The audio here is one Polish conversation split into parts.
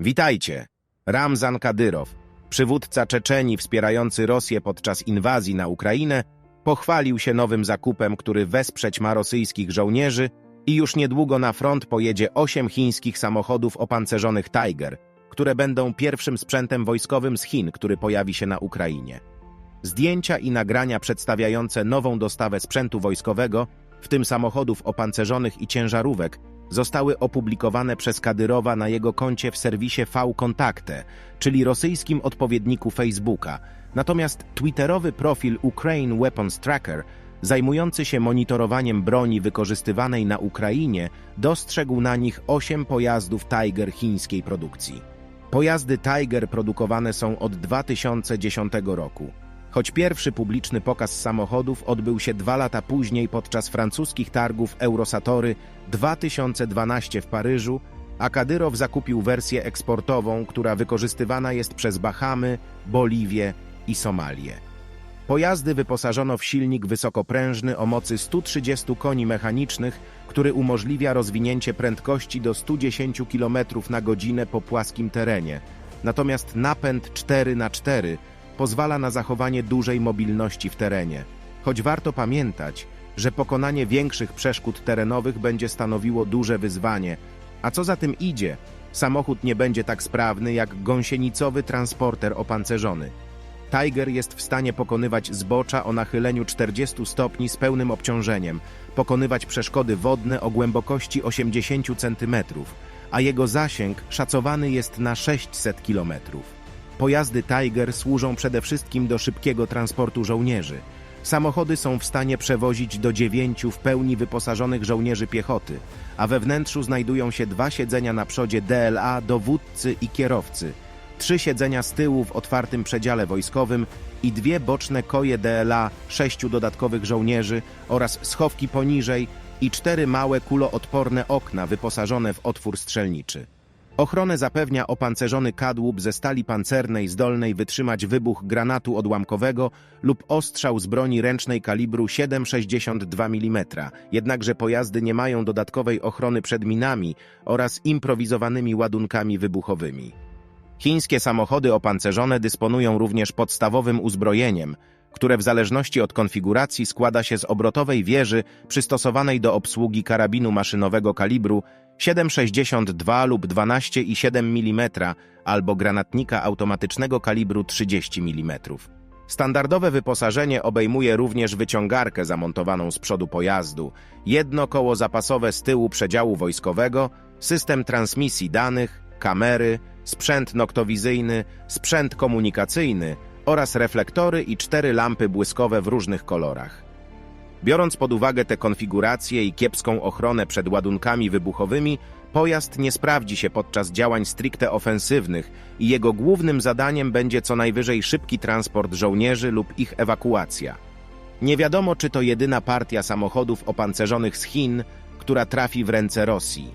Witajcie! Ramzan Kadyrow, przywódca Czeczenii wspierający Rosję podczas inwazji na Ukrainę, pochwalił się nowym zakupem, który wesprzeć ma rosyjskich żołnierzy i już niedługo na front pojedzie osiem chińskich samochodów opancerzonych Tiger, które będą pierwszym sprzętem wojskowym z Chin, który pojawi się na Ukrainie. Zdjęcia i nagrania przedstawiające nową dostawę sprzętu wojskowego, w tym samochodów opancerzonych i ciężarówek, zostały opublikowane przez Kadyrowa na jego koncie w serwisie V-Kontakte, czyli rosyjskim odpowiedniku Facebooka. Natomiast twitterowy profil Ukraine Weapons Tracker, zajmujący się monitorowaniem broni wykorzystywanej na Ukrainie, dostrzegł na nich 8 pojazdów Tiger chińskiej produkcji. Pojazdy Tiger produkowane są od 2010 roku. Choć pierwszy publiczny pokaz samochodów odbył się dwa lata później podczas francuskich targów Eurosatory 2012 w Paryżu, a Kadyrow zakupił wersję eksportową, która wykorzystywana jest przez Bahamy, Boliwię i Somalię. Pojazdy wyposażono w silnik wysokoprężny o mocy 130 koni mechanicznych, który umożliwia rozwinięcie prędkości do 110 km na godzinę po płaskim terenie. Natomiast napęd 4x4 pozwala na zachowanie dużej mobilności w terenie. Choć warto pamiętać, że pokonanie większych przeszkód terenowych będzie stanowiło duże wyzwanie, a co za tym idzie, samochód nie będzie tak sprawny jak gąsienicowy transporter opancerzony. Tiger jest w stanie pokonywać zbocza o nachyleniu 40 stopni z pełnym obciążeniem, pokonywać przeszkody wodne o głębokości 80 cm, a jego zasięg szacowany jest na 600 km. Pojazdy Tiger służą przede wszystkim do szybkiego transportu żołnierzy. Samochody są w stanie przewozić do dziewięciu w pełni wyposażonych żołnierzy piechoty, a we wnętrzu znajdują się dwa siedzenia na przodzie DLA, dowódcy i kierowcy, trzy siedzenia z tyłu w otwartym przedziale wojskowym i dwie boczne koje DLA, sześciu dodatkowych żołnierzy oraz schowki poniżej i cztery małe kuloodporne okna wyposażone w otwór strzelniczy. Ochronę zapewnia opancerzony kadłub ze stali pancernej zdolnej wytrzymać wybuch granatu odłamkowego lub ostrzał z broni ręcznej kalibru 7,62 mm, jednakże pojazdy nie mają dodatkowej ochrony przed minami oraz improwizowanymi ładunkami wybuchowymi. Chińskie samochody opancerzone dysponują również podstawowym uzbrojeniem, które w zależności od konfiguracji składa się z obrotowej wieży przystosowanej do obsługi karabinu maszynowego kalibru 7,62 lub 12,7 mm albo granatnika automatycznego kalibru 30 mm. Standardowe wyposażenie obejmuje również wyciągarkę zamontowaną z przodu pojazdu, jedno koło zapasowe z tyłu przedziału wojskowego, system transmisji danych, kamery, sprzęt noktowizyjny, sprzęt komunikacyjny oraz reflektory i cztery lampy błyskowe w różnych kolorach. Biorąc pod uwagę te konfiguracje i kiepską ochronę przed ładunkami wybuchowymi, pojazd nie sprawdzi się podczas działań stricte ofensywnych i jego głównym zadaniem będzie co najwyżej szybki transport żołnierzy lub ich ewakuacja. Nie wiadomo, czy to jedyna partia samochodów opancerzonych z Chin, która trafi w ręce Rosji.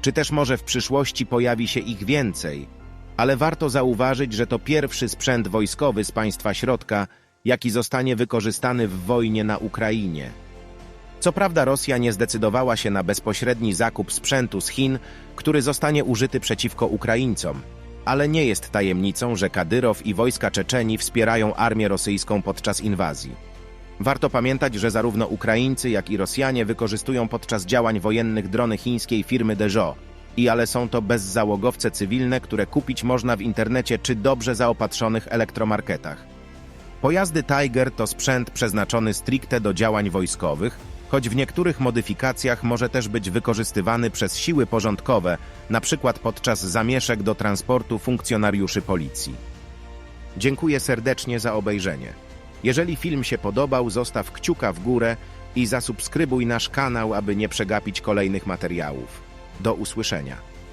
Czy też może w przyszłości pojawi się ich więcej, ale warto zauważyć, że to pierwszy sprzęt wojskowy z państwa środka, jaki zostanie wykorzystany w wojnie na Ukrainie. Co prawda Rosja nie zdecydowała się na bezpośredni zakup sprzętu z Chin, który zostanie użyty przeciwko Ukraińcom, ale nie jest tajemnicą, że Kadyrow i wojska Czeczenii wspierają armię rosyjską podczas inwazji. Warto pamiętać, że zarówno Ukraińcy, jak i Rosjanie wykorzystują podczas działań wojennych drony chińskiej firmy Dejo, i ale są to bezzałogowce cywilne, które kupić można w internecie czy dobrze zaopatrzonych elektromarketach. Pojazdy Tiger to sprzęt przeznaczony stricte do działań wojskowych, choć w niektórych modyfikacjach może też być wykorzystywany przez siły porządkowe, np. podczas zamieszek do transportu funkcjonariuszy policji. Dziękuję serdecznie za obejrzenie. Jeżeli film się podobał, zostaw kciuka w górę i zasubskrybuj nasz kanał, aby nie przegapić kolejnych materiałów. Do usłyszenia.